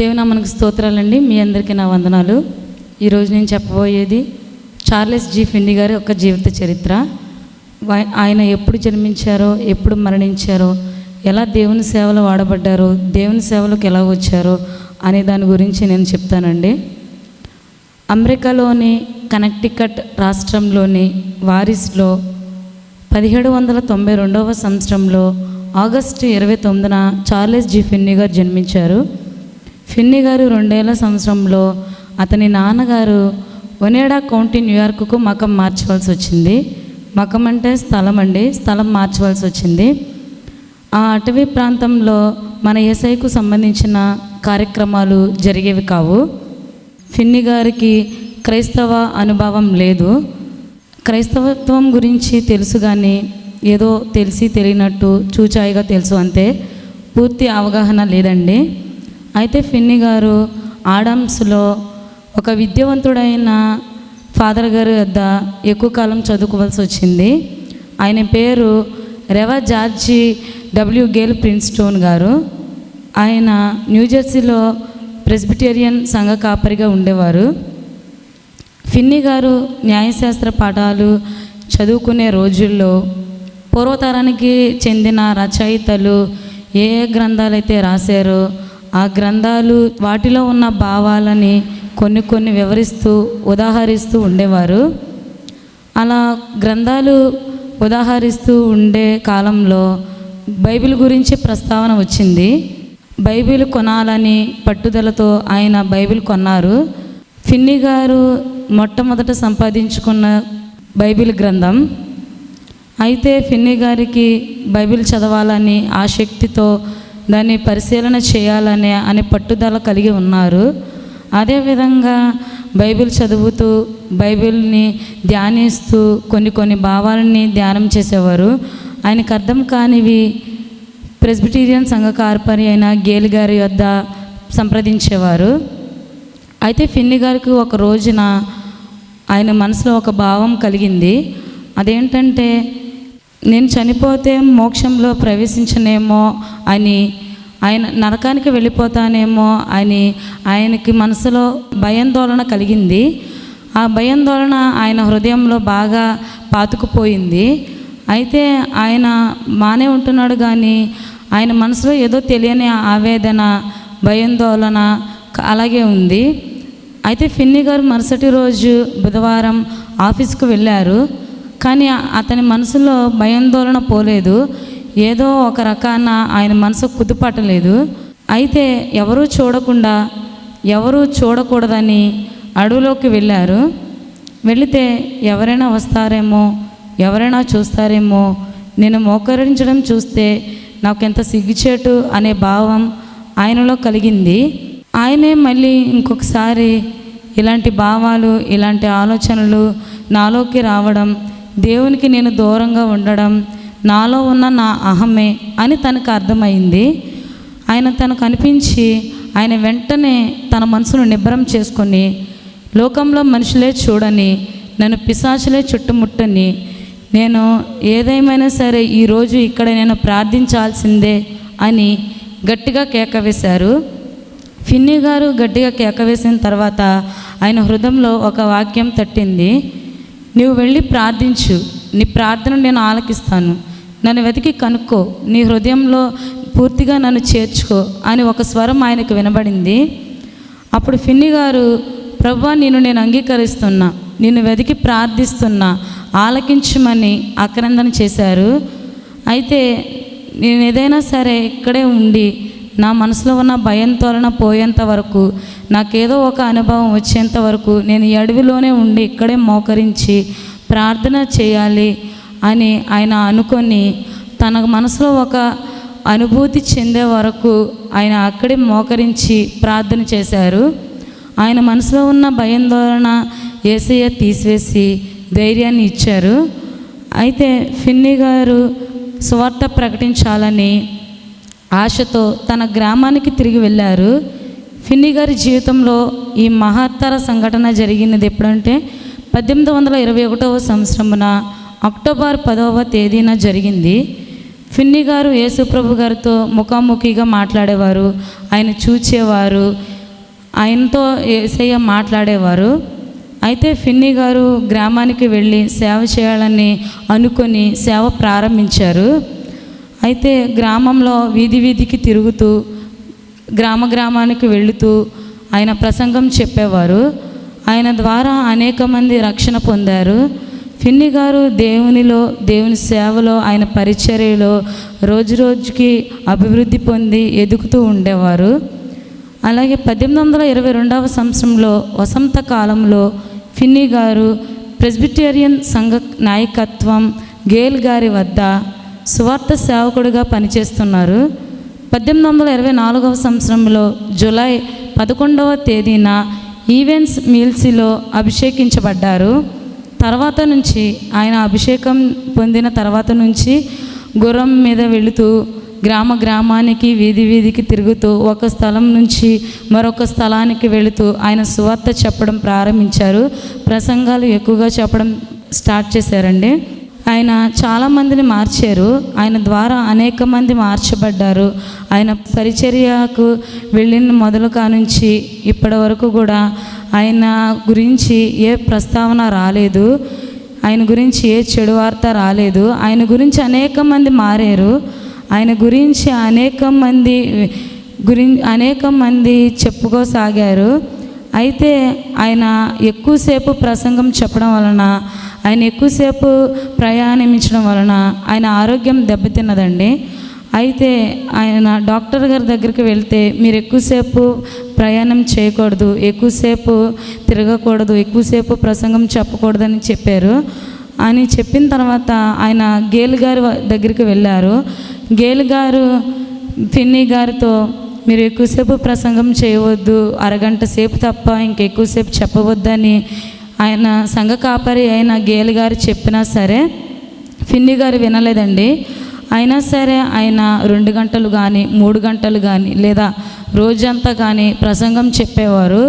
దేవుని మనకు స్తోత్రాలండి. మీ అందరికీ నా వందనాలు. ఈరోజు నేను చెప్పబోయేది చార్లెస్ జీ. ఫిండి గారి ఒక జీవిత చరిత్ర. ఆయన ఎప్పుడు జన్మించారో ఎప్పుడు మరణించారో ఎలా దేవుని సేవలు వాడబడ్డారో దేవుని సేవలకు ఎలా వచ్చారో అనే దాని గురించి నేను చెప్తానండి. అమెరికాలోని కనెక్టికట్ రాష్ట్రంలోని వారిస్లో పదిహేడు వందల తొంభై రెండవ సంవత్సరంలో ఆగస్టు ఇరవై తొమ్మిదిన చార్లెస్ జీ. ఫిన్నీ గారు జన్మించారు. ఫిన్ని గారు రెండేళ్ళ సంవత్సరంలో అతని నాన్నగారు ఒనేడా కౌంటీ న్యూయార్క్కు మకం మార్చవలసి వచ్చింది. మకం అంటే స్థలం అండి. స్థలం మార్చవలసి వచ్చింది. ఆ అటవీ ప్రాంతంలో మన ఏసైకు సంబంధించిన కార్యక్రమాలు జరిగేవి కావు. ఫిన్ని గారికి క్రైస్తవ అనుభవం లేదు. క్రైస్తవత్వం గురించి తెలుసు కానీ ఏదో తెలిసి తెలియనట్టు చూచాయిగా తెలుసు అంతే. పూర్తి అవగాహన లేదండి. అయితే ఫిన్ని గారు ఆడమ్స్లో ఒక విద్యావంతుడైన ఫాదర్ గారి వద్ద ఎక్కువ కాలం చదువుకోవాల్సి వచ్చింది. ఆయన పేరు Rev George W Gale Princeton గారు. ఆయన న్యూజెర్సీలో ప్రెస్బిటేరియన్ సంఘ కాపరిగా ఉండేవారు. ఫిన్ని గారు న్యాయశాస్త్ర పాఠాలు చదువుకునే రోజుల్లో పూర్వతరానికి చెందిన రచయితలు ఏ ఏ గ్రంథాలైతే రాశారో ఆ గ్రంథాలు వాటిలో ఉన్న భావాలని కొన్ని కొన్ని వివరిస్తూ ఉదాహరిస్తూ ఉండేవారు. అలా గ్రంథాలు ఉదాహరిస్తూ ఉండే కాలంలో బైబిల్ గురించి ప్రస్తావన వచ్చింది. బైబిల్ కొనాలని పట్టుదలతో ఆయన బైబిల్ కొన్నారు. ఫిన్ని గారు మొట్టమొదట సంపాదించుకున్న బైబిల్ గ్రంథం. అయితే ఫిన్ని గారికి బైబిల్ చదవాలని ఆసక్తితో దాన్ని పరిశీలన చేయాలనే అనే పట్టుదల కలిగి ఉన్నారు. అదేవిధంగా బైబిల్ చదువుతూ బైబిల్ని ధ్యానిస్తూ కొన్ని కొన్ని భావాలని ధ్యానం చేసేవారు. ఆయనకు అర్థం కానివి ప్రెస్బిటీరియన్ సంఘ కార్పరి అయిన గేల్ గారి వద్ద సంప్రదించేవారు. అయితే ఫిన్ని గారికి ఒక రోజున ఆయన మనసులో ఒక భావం కలిగింది. అదేంటంటే నేను చనిపోతే మోక్షంలో ప్రవేశించనేమో అని ఆయన నరకానికి వెళ్ళిపోతానేమో అని ఆయనకి మనసులో భయాందోళన కలిగింది. ఆ భయాందోళన ఆయన హృదయంలో బాగా పాతుకుపోయింది. అయితే ఆయన మానే ఉంటున్నాడు కానీ ఆయన మనసులో ఏదో తెలియని ఆవేదన భయాందోళన అలాగే ఉంది. అయితే ఫిన్ని గారు మరుసటి రోజు బుధవారం ఆఫీస్కు వెళ్ళారు. కానీ అతని మనసులో భయాందోళన పోలేదు. ఏదో ఒక రకాన ఆయన మనసు కుదుపట్టలేదు. అయితే ఎవరూ చూడకుండా ఎవరూ చూడకూడదని అడవిలోకి వెళ్ళారు. వెళితే ఎవరైనా వస్తారేమో ఎవరైనా చూస్తారేమో నేను మోకరించడం చూస్తే నాకు ఎంత సిగ్గుచేటు అనే భావం ఆయనలో కలిగింది. ఆయనే మళ్ళీ ఇంకొకసారి ఇలాంటి భావాలు ఇలాంటి ఆలోచనలు నాలోకి రావడం దేవునికి నేను దూరంగా ఉండడం నాలో ఉన్న నా అహమే అని తనకు అర్థమైంది. ఆయన తనకు అనిపించి ఆయన వెంటనే తన మనసును నిబ్బరం చేసుకొని లోకంలో మనుషులే చూడని నన్ను పిశాచులే చుట్టుముట్టని నేను ఏదేమైనా సరే ఈరోజు ఇక్కడ నేను ప్రార్థించాల్సిందే అని గట్టిగా కేక వేశారు ఫిన్నీ గారు గట్టిగా కేక వేసిన తర్వాత ఆయన హృదయంలో ఒక వాక్యం తట్టింది. నీవు వెళ్ళి ప్రార్థించు. నీ ప్రార్థన నేను ఆలకిస్తాను. నన్ను వెతికి కనుక్కో. నీ హృదయంలో పూర్తిగా నన్ను చేర్చుకో అని ఒక స్వరం ఆయనకు వినబడింది. అప్పుడు ఫిన్ని గారు ప్రభా నేను నేను అంగీకరిస్తున్నా. నిన్ను వెతికి ప్రార్థిస్తున్నా. ఆలకించమని ఆక్రందన చేశారు. అయితే నేను ఏదైనా సరే ఇక్కడే ఉండి నా మనసులో ఉన్న భయంతోలన పోయేంత వరకు నాకేదో ఒక అనుభవం వచ్చేంత వరకు నేను ఈ అడవిలోనే ఉండి ఇక్కడే మోకరించి ప్రార్థన చేయాలి అని ఆయన అనుకొని తన మనసులో ఒక అనుభూతి చెందే వరకు ఆయన అక్కడే మోకరించి ప్రార్థన చేశారు. ఆయన మనసులో ఉన్న భయాందోళన ఏసయ్య తీసివేసి ధైర్యాన్ని ఇచ్చారు. అయితే ఫిన్ని గారు సువార్త ప్రకటించాలని ఆశతో తన గ్రామానికి తిరిగి వెళ్ళారు. ఫిన్ని గారి జీవితంలో ఈ మహత్తర సంఘటన జరిగినది ఎప్పుడంటే పద్దెనిమిది వందల ఇరవై ఒకటవ సంవత్సరమున అక్టోబర్ పదవ తేదీన జరిగింది. ఫిన్ని గారు యేసుప్రభు గారితో ముఖాముఖిగా మాట్లాడేవారు. ఆయన చూచేవారు. ఆయనతో ఏసయ్య మాట్లాడేవారు. అయితే ఫిన్నీ గారు గ్రామానికి వెళ్ళి సేవ చేయాలని అనుకొని సేవ ప్రారంభించారు. అయితే గ్రామంలో వీధి వీధికి తిరుగుతూ గ్రామ గ్రామానికి వెళుతూ ఆయన ప్రసంగం చెప్పేవారు. ఆయన ద్వారా అనేక మంది రక్షణ పొందారు. ఫిన్ని గారు దేవునిలో దేవుని సేవలో ఆయన పరిచర్యలో రోజు రోజుకి అభివృద్ధి పొంది ఎదుగుతూ ఉండేవారు. అలాగే పద్దెనిమిది వందల ఇరవై రెండవ సంవత్సరంలో వసంత కాలంలో ఫిన్నీ గారు ప్రెస్బిటేరియన్ సంఘ నాయకత్వం గేల్ గారి వద్ద సువార్త సేవకుడిగా పనిచేస్తున్నారు. పద్దెనిమిది వందల ఇరవై నాలుగవ సంవత్సరంలో జూలై పదకొండవ తేదీన ఈవెంట్స్ మీల్సీలో అభిషేకించబడ్డారు. తర్వాత నుంచి ఆయన అభిషేకం పొందిన తర్వాత నుంచి గుర్రం మీద వెళుతూ గ్రామ గ్రామానికి వీధి వీధికి తిరుగుతూ ఒక స్థలం నుంచి మరొక స్థలానికి వెళుతూ ఆయన సువార్త చెప్పడం ప్రారంభించారు. ప్రసంగాలు ఎక్కువగా చెప్పడం స్టార్ట్ చేశారండి. ఆయన చాలామందిని మార్చారు. ఆయన ద్వారా అనేక మంది మార్చబడ్డారు. ఆయన పరిచర్యకు వెళ్ళిన మొదలు కానుంచి ఇప్పటి వరకు కూడా ఆయన గురించి ఏ ప్రస్తావన రాలేదు. ఆయన గురించి ఏ చెడు వార్త రాలేదు. ఆయన గురించి అనేక మంది మారారు. ఆయన గురించి అనేక మంది గురి అనేక మంది చెప్పుకోసాగారు. అయితే ఆయన ఎక్కువసేపు ప్రసంగం చెప్పడం వలన ఆయన ఎక్కువసేపు ప్రయాణించడం వలన ఆయన ఆరోగ్యం దెబ్బతిన్నదండి. అయితే ఆయన డాక్టర్ గారి దగ్గరికి వెళ్తే మీరు ఎక్కువసేపు ప్రయాణం చేయకూడదు ఎక్కువసేపు తిరగకూడదు ఎక్కువసేపు ప్రసంగం చెప్పకూడదని చెప్పారు. అని చెప్పిన తర్వాత ఆయన గేలు గారి దగ్గరికి వెళ్ళారు. గేలు గారు ఫిన్నీ గారితో మీరు ఎక్కువసేపు ప్రసంగం చేయవద్దు అరగంట సేపు తప్ప ఇంకెక్కువసేపు చెప్పవద్దని ఆయన సంఘ కాపరి అయిన గేలు గారు చెప్పినా సరే ఫిన్ని గారు వినలేదండి. అయినా సరే ఆయన రెండు గంటలు కానీ మూడు గంటలు కానీ లేదా రోజంతా కానీ ప్రసంగం చెప్పేవారు.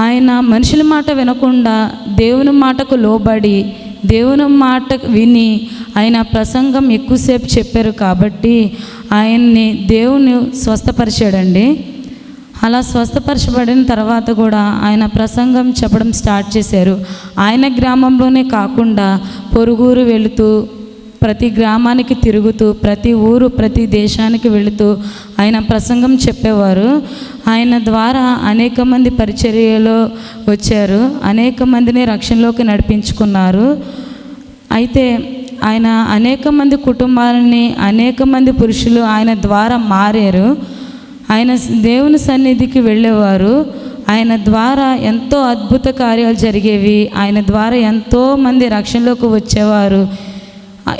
ఆయన మనుషుల మాట వినకుండా దేవుని మాటకు లోబడి దేవుని మాట విని ఆయన ప్రసంగం ఎక్కువసేపు చెప్పారు కాబట్టి ఆయన్ని దేవుని స్వస్థపరిచాడండి. అలా స్వస్థపరచబడిన తర్వాత కూడా ఆయన ప్రసంగం చెప్పడం స్టార్ట్ చేశారు. ఆయన గ్రామంలోనే కాకుండా పొరుగురు వెళుతూ ప్రతి గ్రామానికి తిరుగుతూ ప్రతి ఊరు ప్రతి దేశానికి వెళుతూ ఆయన ప్రసంగం చెప్పేవారు. ఆయన ద్వారా అనేక మంది పరిచర్యలో వచ్చారు. అనేక మందిని రక్షణలోకి నడిపించుకున్నారు. అయితే ఆయన అనేక మంది కుటుంబాలని అనేక మంది పురుషులు ఆయన ద్వారా మారారు. ఆయన దేవుని సన్నిధికి వెళ్ళేవారు. ఆయన ద్వారా ఎంతో అద్భుత కార్యాలు జరిగేవి. ఆయన ద్వారా ఎంతో మంది రక్షణలోకి వచ్చేవారు.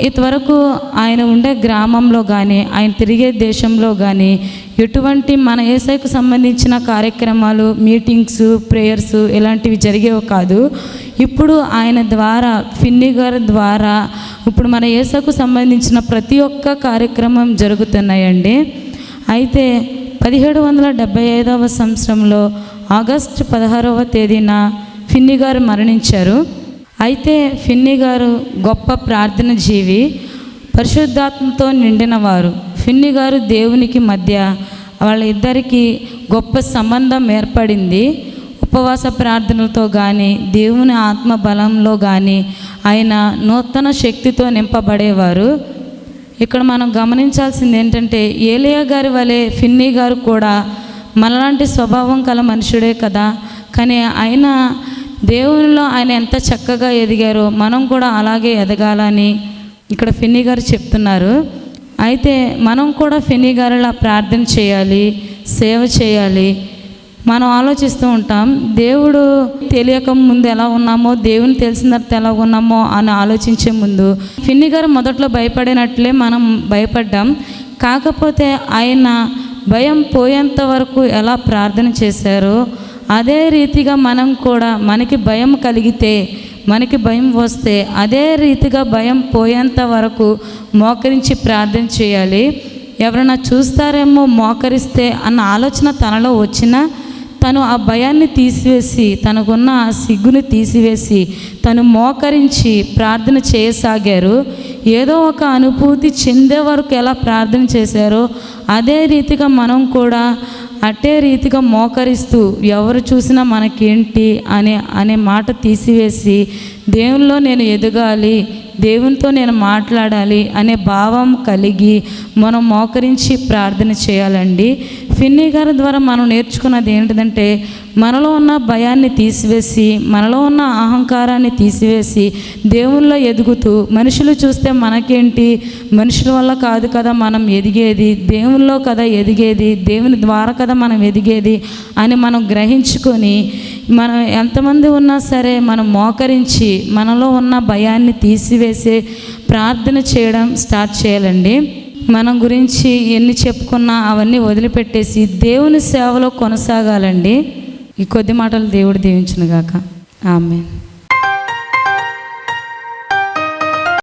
ఇంతవరకు ఆయన ఉండే గ్రామంలో కానీ ఆయన తిరిగే దేశంలో కానీ ఎటువంటి మన ఏసైకు సంబంధించిన కార్యక్రమాలు మీటింగ్స్ ప్రేయర్స్ ఇలాంటివి జరిగేవి కాదు. ఇప్పుడు ఆయన ద్వారా ఫిన్ని గారి ద్వారా ఇప్పుడు మన ఏసకు సంబంధించిన ప్రతి ఒక్క కార్యక్రమం జరుగుతున్నాయండి. అయితే పదిహేడు వందల డెబ్బై ఐదవ సంవత్సరంలో ఆగస్టు పదహారవ తేదీన ఫిన్ని గారు మరణించారు. అయితే ఫిన్ని గారు గొప్ప ప్రార్థన జీవి పరిశుద్ధాత్మతో నిండినవారు. ఫిన్ని గారు దేవునికి మధ్య వాళ్ళ ఇద్దరికి గొప్ప సంబంధం ఏర్పడింది. ఉపవాస ప్రార్థనలతో కానీ దేవుని ఆత్మ బలంలో కానీ ఆయన నూతన శక్తితో నింపబడేవారు. ఇక్కడ మనం గమనించాల్సింది ఏంటంటే ఏలియా గారి వలె ఫిన్నీ గారు కూడా మనలాంటి స్వభావం కల మనుషుడే కదా. కానీ ఆయన దేవునిలో ఆయన ఎంత చక్కగా ఎదిగారో మనం కూడా అలాగే ఎదగాలని ఇక్కడ ఫిన్నీ గారు చెప్తున్నారు. అయితే మనం కూడా ఫిన్నీ ప్రార్థన చేయాలి సేవ చేయాలి. మనం ఆలోచిస్తూ ఉంటాం దేవుడు తెలియక ముందు ఎలా ఉన్నామో దేవుని తెలిసిన తర్వాత ఎలా ఉన్నామో అని ఆలోచించే ముందు ఫిన్ని గారు మొదట్లో భయపడినట్లే మనం భయపడ్డాం. కాకపోతే ఆయన భయం పోయేంత వరకు ఎలా ప్రార్థన చేశారో అదే రీతిగా మనం కూడా మనకి భయం కలిగితే మనకి భయం వస్తే అదే రీతిగా భయం పోయేంత వరకు మోకరించి ప్రార్థన చేయాలి. ఎవరైనా చూస్తారేమో మోకరిస్తే అన్న ఆలోచన తనలో వచ్చినా తను ఆ భయాన్ని తీసివేసి తనకున్న ఆ సిగ్గుని తీసివేసి తను మోకరించి ప్రార్థన చేయసాగారు. ఏదో ఒక అనుభూతి చెందే వరకు ఎలా ప్రార్థన చేశారో అదే రీతిగా మనం కూడా అట్టే రీతిగా మోకరిస్తూ ఎవరు చూసినా మనకేంటి అనే అనే మాట తీసివేసి దేవుల్లో నేను ఎదగాలి దేవునితో నేను మాట్లాడాలి అనే భావం కలిగి మనం మోకరించి ప్రార్థన చేయాలండి. ఫిన్నీ గారి ద్వారా మనం నేర్చుకున్నది ఏంటిదంటే మనలో ఉన్న భయాన్ని తీసివేసి మనలో ఉన్న అహంకారాన్ని తీసివేసి దేవుల్లో ఎదుగుతూ మనుషులు చూస్తే మనకేంటి? మనుషుల వల్ల కాదు కదా మనం ఎదిగేది దేవుల్లో కదా ఎదిగేది దేవుని ద్వారా కదా మనం ఎదిగేది అని మనం గ్రహించుకొని మనం ఎంతమంది ఉన్నా సరే మనం మోకరించి మనలో ఉన్న భయాన్ని తీసివేసే ప్రార్థన చేయడం స్టార్ట్ చేయాలండి. మనం గురించి ఎన్ని చెప్పుకున్నా అవన్నీ వదిలిపెట్టేసి దేవుని సేవలో కొనసాగాలండి. ఈ కొద్ది మాటలు దేవుడు దీవించునుగాక. ఆమె